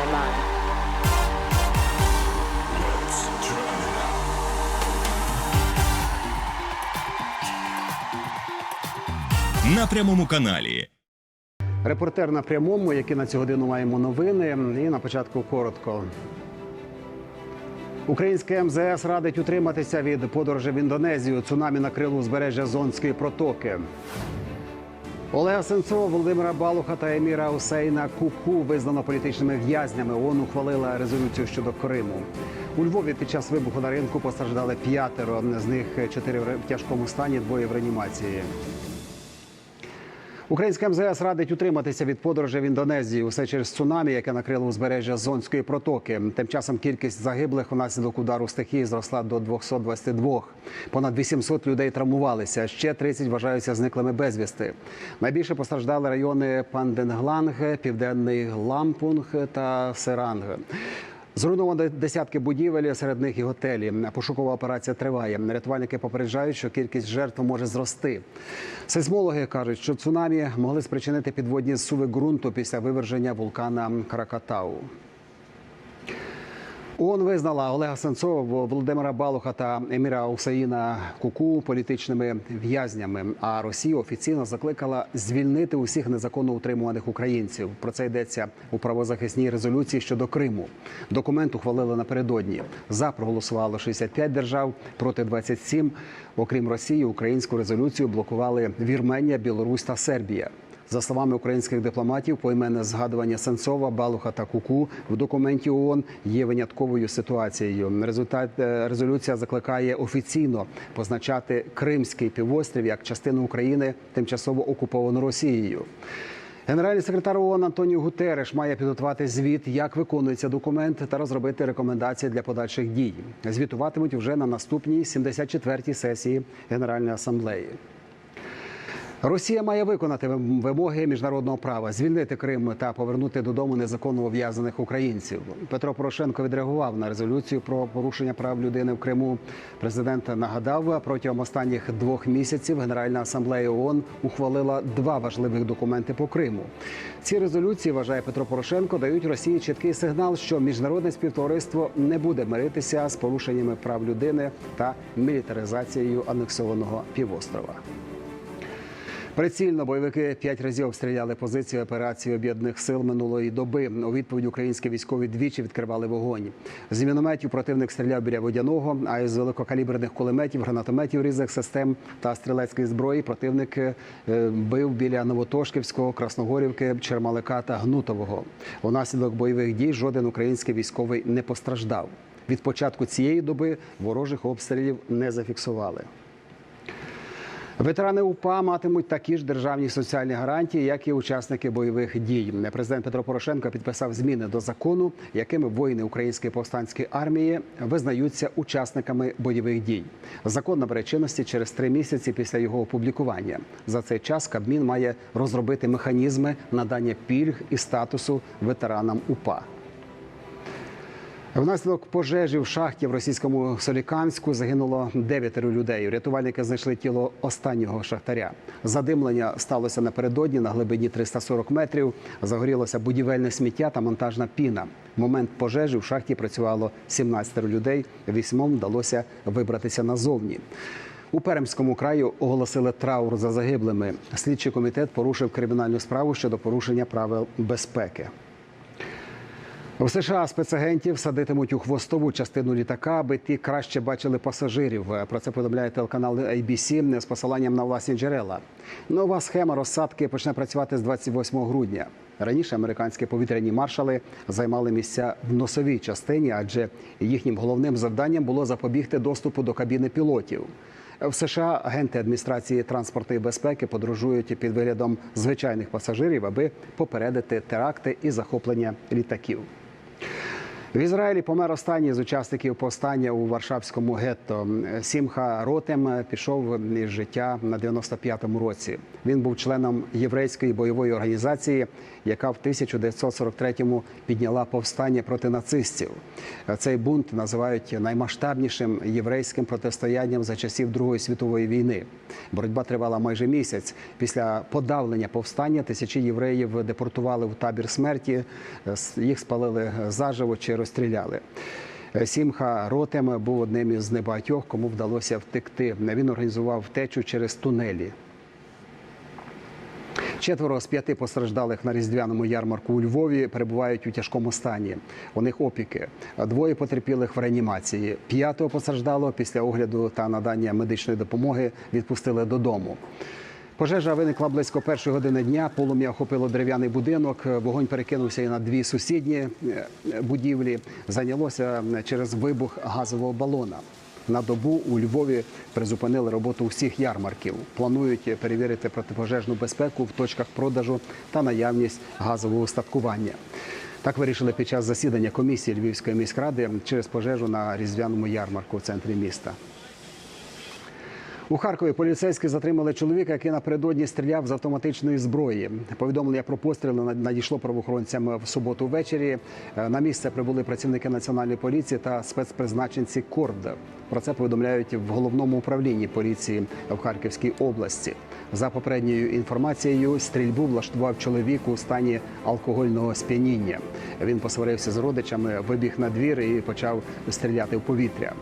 my mind. на прямому каналі. Репортер на прямому, які на цю годину маємо новини. І на початку коротко. Українське МЗС радить утриматися від подорожі в Індонезію. Цунамі накрило узбережжя Зонської протоки. Олега Сенцова, Володимира Балуха та Еміра Усейна Куку визнано політичними в'язнями. ООН ухвалила резолюцію щодо Криму. У Львові під час вибуху на ринку постраждали п'ятеро. З них чотири в тяжкому стані, двоє в реанімації. Українська МЗС радить утриматися від подорожі в Індонезію. Усе через цунамі, яке накрило узбережжя Зонської протоки. Тим часом кількість загиблих внаслідок удару стихії зросла до 222. Понад 800 людей травмувалися. Ще 30 вважаються зниклими безвісти. Найбільше постраждали райони Панденгланг, Південний Лампунг та Серанг. Зруйновано десятки будівель, серед них і готелі. Пошукова операція триває. Рятувальники попереджають, що кількість жертв може зрости. Сейсмологи кажуть, що цунамі могли спричинити підводні суви ґрунту після виверження вулкана Кракатау. ООН визнала Олега Сенцова, Володимира Балуха та Еміра Усаїна Куку політичними в'язнями. А Росія офіційно закликала звільнити усіх незаконно утримуваних українців. Про це йдеться у правозахисній резолюції щодо Криму. Документ ухвалили напередодні. За проголосувало 65 держав проти 27. Окрім Росії, українську резолюцію блокували Вірменія, Білорусь та Сербія. За словами українських дипломатів, поіменне згадування Сенцова, Балуха та Куку в документі ООН є винятковою ситуацією. Результат е, резолюція закликає офіційно позначати Кримський півострів як частину України, тимчасово окуповану Росією. Генеральний секретар ООН Антоніо Гутереш має підготувати звіт, як виконується документ, та розробити рекомендації для подальших дій. Звітуватимуть вже на наступній 74-й сесії Генеральної асамблеї. Росія має виконати вимоги міжнародного права, звільнити Крим та повернути додому незаконно ув'язаних українців. Петро Порошенко відреагував на резолюцію про порушення прав людини в Криму. Президент нагадав, протягом останніх двох місяців Генеральна асамблея ООН ухвалила два важливих документи по Криму. Ці резолюції вважає Петро Порошенко, дають Росії чіткий сигнал, що міжнародне співтовариство не буде миритися з порушеннями прав людини та мілітаризацією анексованого півострова. Прицільно бойовики п'ять разів обстріляли позиції операції об'єднаних сил минулої доби. У відповідь українські військові двічі відкривали вогонь. З мінометів противник стріляв біля водяного, а із великокаліберних кулеметів, гранатометів різних систем та стрілецької зброї противник е, бив біля Новотошківського, Красногорівки, Чермалика та Гнутового. Унаслідок бойових дій жоден український військовий не постраждав. Від початку цієї доби ворожих обстрілів не зафіксували. Ветерани УПА матимуть такі ж державні соціальні гарантії, як і учасники бойових дій. Президент Петро Порошенко підписав зміни до закону, якими воїни української повстанської армії визнаються учасниками бойових дій. Закон набере чинності через три місяці після його опублікування. За цей час Кабмін має розробити механізми надання пільг і статусу ветеранам УПА. Внаслідок пожежі в шахті в російському Соліканську загинуло дев'ятеро людей. Рятувальники знайшли тіло останнього шахтаря. Задимлення сталося напередодні на глибині 340 метрів. Загорілося будівельне сміття та монтажна піна. В момент пожежі в шахті працювало 17 людей. Вісьмом вдалося вибратися назовні. У Перемському краю оголосили траур за загиблими. Слідчий комітет порушив кримінальну справу щодо порушення правил безпеки. У США спецагентів садитимуть у хвостову частину літака, аби ті краще бачили пасажирів. Про це повідомляє телеканал ABC з посиланням на власні джерела. Нова схема розсадки почне працювати з 28 грудня. Раніше американські повітряні маршали займали місця в носовій частині, адже їхнім головним завданням було запобігти доступу до кабіни пілотів. В США агенти адміністрації транспорту і безпеки подорожують під виглядом звичайних пасажирів, аби попередити теракти і захоплення літаків. В Ізраїлі помер останній з учасників повстання у Варшавському гетто. Сімха Ротем пішов із життя на 95-му році. Він був членом єврейської бойової організації, яка в 1943-му підняла повстання проти нацистів. Цей бунт називають наймасштабнішим єврейським протистоянням за часів Другої світової війни. Боротьба тривала майже місяць. Після подавлення повстання тисячі євреїв депортували в табір смерті. Їх спалили заживо чи розстріляли. Сімха Ротем був одним із небагатьох, кому вдалося втекти. Він організував втечу через тунелі. Четверо з п'яти постраждалих на різдвяному ярмарку у Львові перебувають у тяжкому стані. У них опіки. Двоє потерпілих в реанімації. П'ятого постраждалого після огляду та надання медичної допомоги відпустили додому. Пожежа виникла близько першої години дня. Полум'я охопило дерев'яний будинок. Вогонь перекинувся і на дві сусідні е, будівлі. Зайнялося через вибух газового балона. На добу у Львові призупинили роботу всіх ярмарків. Планують перевірити протипожежну безпеку в точках продажу та наявність газового устаткування. Так вирішили під час засідання комісії Львівської міськради через пожежу на різдвяному ярмарку в центрі міста. У Харкові поліцейські затримали чоловіка, який напередодні стріляв з автоматичної зброї. Повідомлення про постріли надійшло правоохоронцям в суботу ввечері. Е, На місце прибули працівники національної поліції та спецпризначенці КОРД. Про це повідомляють в головному управлінні поліції в Харківській області. За попередньою інформацією, стрільбу влаштував чоловік у стані алкогольного сп'яніння. Він посварився з родичами, вибіг на двір і почав стріляти в повітря.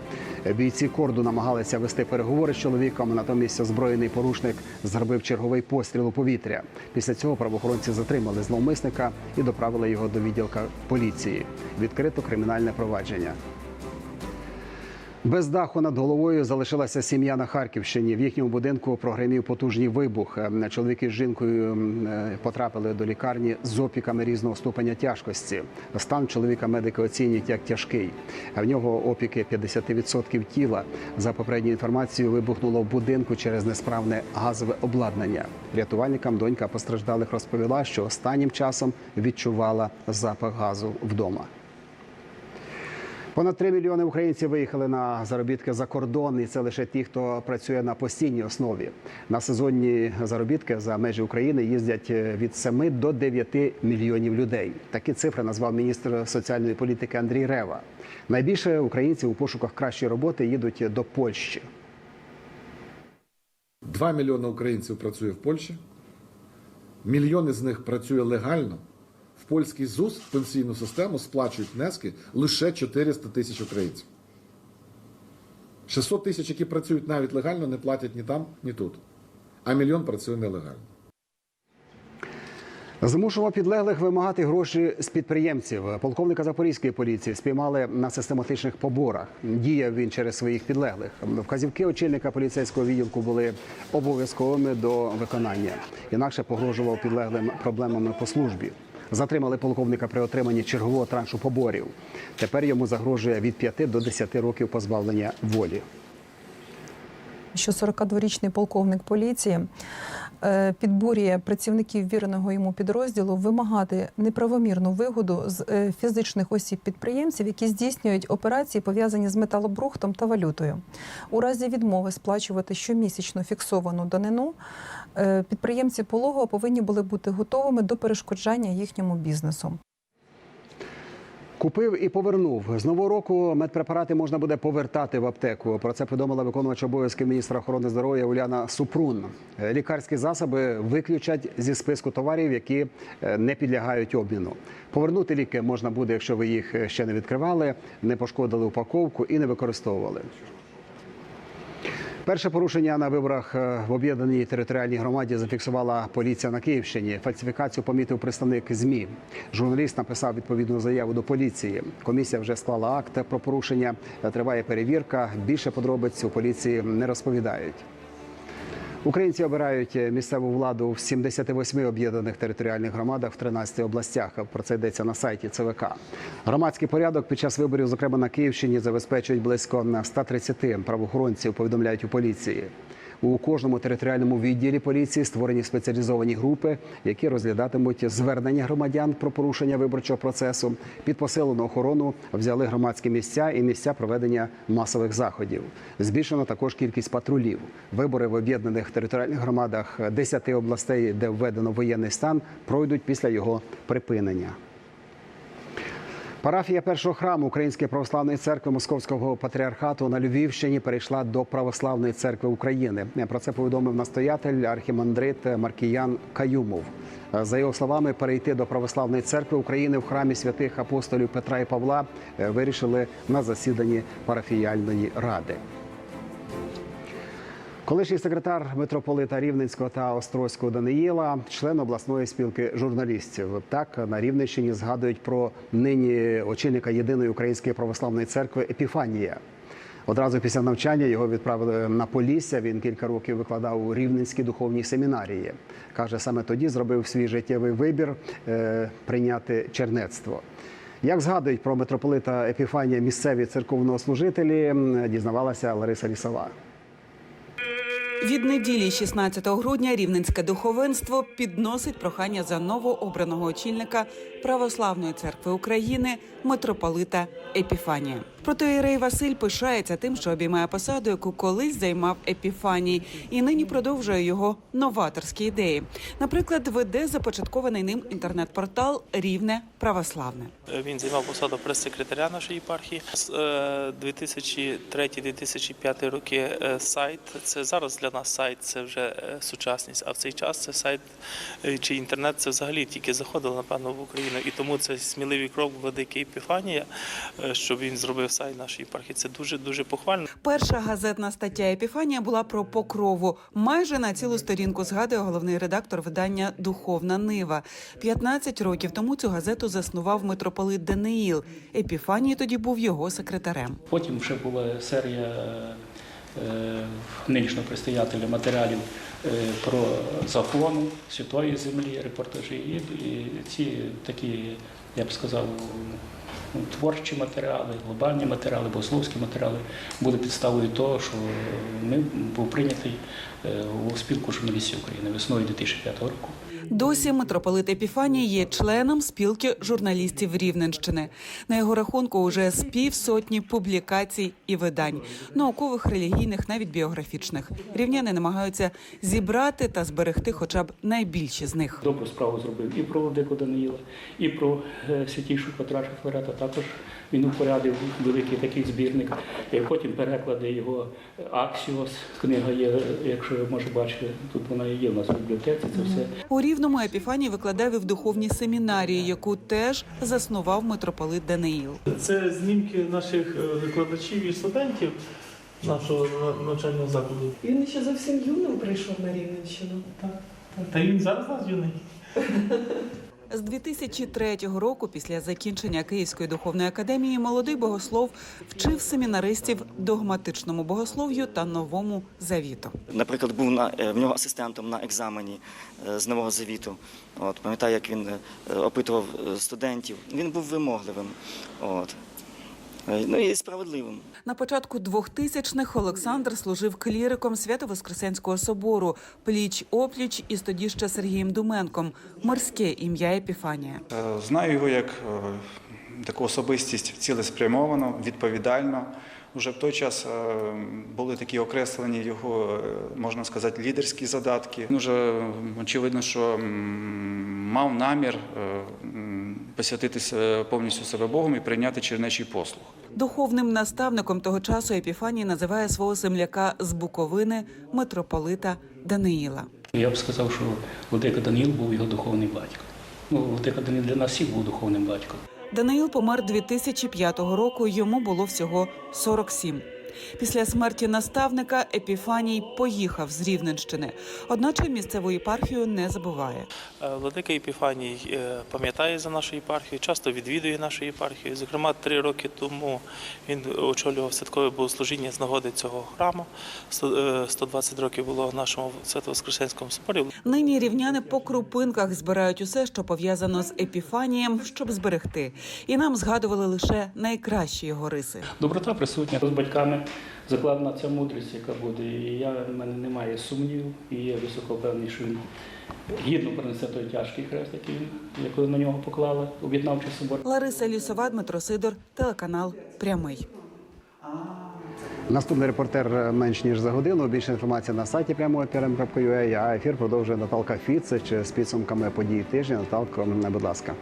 Бійці корду намагалися вести переговори з чоловіком. Натомість озброєний порушник зробив черговий постріл у повітря. Після цього правоохоронці затримали зловмисника і доправили його до відділка поліції. Відкрито кримінальне провадження. Без даху над головою залишилася сім'я на Харківщині. В їхньому будинку прогремів потужний вибух. Е, Чоловіки з жінкою е, потрапили до лікарні з опіками різного ступеня тяжкості. Стан чоловіка медики оцінюють як тяжкий. В нього опіки 50% тіла. За попередньою інформацією, вибухнуло в будинку через несправне газове обладнання. Рятувальникам донька постраждалих розповіла, що останнім часом відчувала запах газу вдома. Понад 3 мільйони українців виїхали на заробітки за кордон, і це лише ті, хто працює на постійній основі. На сезонні заробітки за межі України їздять від 7 до 9 мільйонів людей. Такі цифри назвав міністр соціальної політики Андрій Рева. Найбільше українців у пошуках кращої роботи їдуть до Польщі. 2 мільйони українців працює в Польщі. Мільйони з них працює легально. В польський ЗУС в пенсійну систему сплачують внески лише 400 тисяч українців. 600 тисяч, які працюють навіть легально, не платять ні там, ні тут. А мільйон працює нелегально. Змушував підлеглих вимагати гроші з підприємців. Полковника Запорізької поліції спіймали на систематичних поборах. Діяв він через своїх підлеглих. Вказівки очільника поліцейського відділку були обов'язковими до виконання. Інакше погрожував підлеглим проблемами по службі. Затримали полковника при отриманні чергового траншу поборів. Тепер йому загрожує від 5 до 10 років позбавлення волі. що 42-річний полковник поліції підбурює працівників віреного йому підрозділу вимагати неправомірну вигоду з е, фізичних осіб підприємців, які здійснюють операції, пов'язані з металобрухтом та валютою. У разі відмови сплачувати щомісячно фіксовану данину, е, підприємці пологова повинні були бути готовими до перешкоджання їхньому бізнесу. Купив і повернув з нового року. Медпрепарати можна буде повертати в аптеку. Про це повідомила виконувач обов'язків міністра охорони здоров'я Уляна Супрун. Лікарські засоби виключать зі списку товарів, які е, не підлягають обміну. Повернути ліки можна буде, якщо ви їх ще не відкривали, не пошкодили упаковку і не використовували. Перше порушення на виборах е, в об'єднаній територіальній громаді зафіксувала поліція на Київщині. Фальсифікацію помітив представник ЗМІ. Журналіст написав відповідну заяву до поліції. Комісія вже склала акт про порушення. Триває перевірка. Більше подробиць у поліції не розповідають. Українці обирають місцеву владу в 78 об'єднаних територіальних громадах в 13 областях. Про це йдеться на сайті ЦВК. Громадський порядок під час виборів, зокрема на Київщині, забезпечують близько 130 правоохоронців. Повідомляють у поліції. У кожному територіальному відділі поліції створені спеціалізовані групи, які розглядатимуть звернення громадян про порушення виборчого процесу. Під посилену охорону взяли громадські місця і місця проведення масових заходів. Збільшено також кількість патрулів. Вибори в об'єднаних територіальних громадах 10 областей, де введено воєнний стан, пройдуть після його припинення. Парафія першого храму Української православної церкви Московського патріархату на Львівщині перейшла до Православної церкви України. Про це повідомив настоятель архімандрит Маркіян Каюмов. За його словами, перейти до Православної церкви України в храмі святих апостолів Петра і Павла е, вирішили на засіданні парафіяльної ради. Колишній секретар митрополита Рівненського та Острозького Даниїла, член обласної спілки журналістів. Так на Рівненщині згадують про нині очільника єдиної української православної церкви Епіфанія. Одразу після навчання його відправили на Полісся. Він кілька років викладав у Рівненській духовній семінарії. Каже, саме тоді зробив свій життєвий вибір е, прийняти чернецтво. Як згадують про митрополита Епіфанія місцеві церковнослужителі, м, дізнавалася Лариса Лісова. Від неділі 16 грудня рівненське духовенство підносить прохання за новообраного очільника Православної церкви України митрополита Епіфанія. Протоєрей Василь пишається тим, що обіймає посаду, яку колись займав Епіфаній, і нині продовжує його новаторські ідеї. Наприклад, веде започаткований ним інтернет-портал Рівне Православне. Він займав посаду прес-секретаря нашої єпархії. З е, 2003-2005 роки е, сайт. Це зараз для нас сайт, це вже е, сучасність. А в цей час це сайт е, чи інтернет це взагалі тільки заходило, напевно, в Україну. І тому це сміливий крок владики Епіфанія, е, щоб він зробив сайт нашої єпархії. Це дуже дуже похвально. Перша газетна стаття Епіфанія була про покрову. Майже на цілу сторінку згадує головний редактор видання Духовна Нива. 15 років тому цю газету заснував митрополит Даниїл. Епіфаній тоді був його секретарем. Потім вже була серія нинішнього предстоятеля матеріалів е, про закону святої землі, репортажі. І, і ці такі, я б сказав, ну, творчі матеріали, глобальні матеріали, богословські матеріали були підставою того, що ми був прийнятий е, у спілку журналістів України весною 2005 року. Досі митрополит Епіфаній є членом спілки журналістів Рівненщини. На його рахунку уже з півсотні публікацій і видань, наукових, релігійних, навіть біографічних. Рівняни намагаються зібрати та зберегти хоча б найбільші з них. Добру справу зробив і про Владику Даниїла, і про е, святішу Петраша Флорета. Також він упорядив великий такий збірник. Потім переклади його Аксіос. Книга є, якщо ви може бачити, тут вона є в нас в бібліотеці. Це все. Рівному Епіфаній викладав і в духовній семінарії, яку теж заснував митрополит Даниїл. Це знімки наших е, викладачів і студентів нашого на- навчального закладу. Він ще зовсім юним прийшов на Рівненщину. Та він зараз нас юний. З 2003 року, після закінчення Київської духовної академії, молодий богослов вчив семінаристів догматичному богослов'ю та новому завіту. Наприклад, був на е, в нього асистентом на екзамені е, з нового завіту. От пам'ятаю, як він е, опитував студентів. Він був вимогливим. От. Е, Ну і справедливим. На початку 2000-х Олександр служив кліриком Свято-Воскресенського собору пліч опліч із тоді ще Сергієм Думенком. Морське ім'я Епіфанія. Е, Знаю його як е, таку особистість цілеспрямовано, відповідально. Уже в той час були такі окреслені його, можна сказати, лідерські задатки. Він Уже очевидно, що мав намір посвятитися повністю себе Богом і прийняти чернечий послуг. Духовним наставником того часу Епіфаній називає свого земляка з Буковини митрополита Даниїла. Я б сказав, що Владика Даниїл був його духовний батько. Ну, Владика Даниїл для нас всіх був духовним батьком. Даниїл помер 2005 року. Йому було всього 47. Після смерті наставника Епіфаній поїхав з Рівненщини. Одначе місцеву єпархію не забуває. Е, Владика Епіфаній е, пам'ятає за нашу єпархію, часто відвідує нашу єпархію. Зокрема, три роки тому він очолював святкове богослужіння з нагоди цього храму. Сто- е, 120 років було в нашому Свято-Воскресенському соборі. Нині рівняни по крупинках збирають усе, що пов'язано з Епіфанієм, щоб зберегти. І нам згадували лише найкращі його риси. Доброта присутня з батьками. Закладена ця мудрість, яка буде. І я, в мене немає сумнівів, і я високо впевнений, що він гідно принесе той тяжкий хрест, який він, який на нього поклали, об'єднавчий собор. Лариса Лісова, Дмитро Сидор, телеканал Прямий. Наступний репортер менш ніж за годину. Більше інформації на сайті прямої а ефір продовжує Наталка Фіцич з підсумками подій тижня. Наталко, будь ласка.